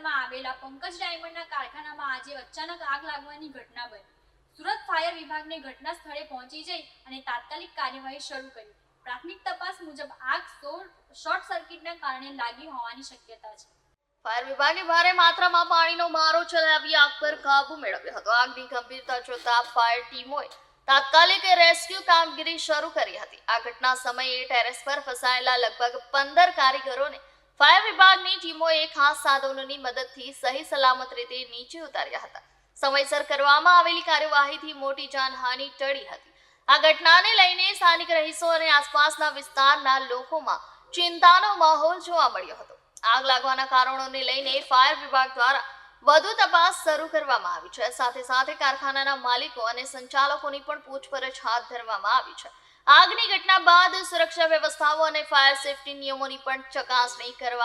વિસ્તારમાં આવેલા પંકજ ડાયમંડના કારખાનામાં આજે અચાનક આગ લાગવાની ઘટના બની. સુરત ફાયર વિભાગને ઘટના સ્થળે પહોંચી જઈ અને તાત્કાલિક કાર્યવાહી શરૂ કરી. પ્રાથમિક તપાસ મુજબ આગ શોર્ટ સર્કિટના કારણે લાગી હોવાની શક્યતા છે. ફાયર વિભાગે ભારે માત્રામાં પાણીનો મારો ચલાવી આગ પર કાબુ મેળવ્યો હતો. આગની ગંભીરતા જોતા ફાયર ટીમોએ તાત્કાલિક રેસ્ક્યુ કામગીરી શરૂ કરી હતી. આ ઘટના સમયે ટેરેસ પર ફસાયેલા લગભગ પંદર કારીગરોને ફાયર વિભાગની ટીમોએ ખાસ સાધનોની મદદથી સહી સલામત રીતે નીચે ઉતાર્યા હતા. સમયસર કરવામાં આવેલી કાર્યવાહીથી મોટી જાનહાનિ ટળી હતી. આ ઘટનાને લઈને સ્થાનિક રહીશો અને આસપાસના વિસ્તારના લોકોમાં ચિંતાનો માહોલ જોવા મળ્યો હતો. આગ લાગવાના કારણોને લઈને ફાયર વિભાગ દ્વારા વધુ તપાસ શરૂ કરવામાં આવી છે. સાથે સાથે કારખાનાના માલિકો અને સંચાલકોની પણ પૂછપરછ હાથ ધરવામાં આવી છે. આગની ઘટના બાદ સુરક્ષા વ્યવસ્થાઓ અને ફાયર સેફટી નિયમોની પણ ચકાસણી કરવા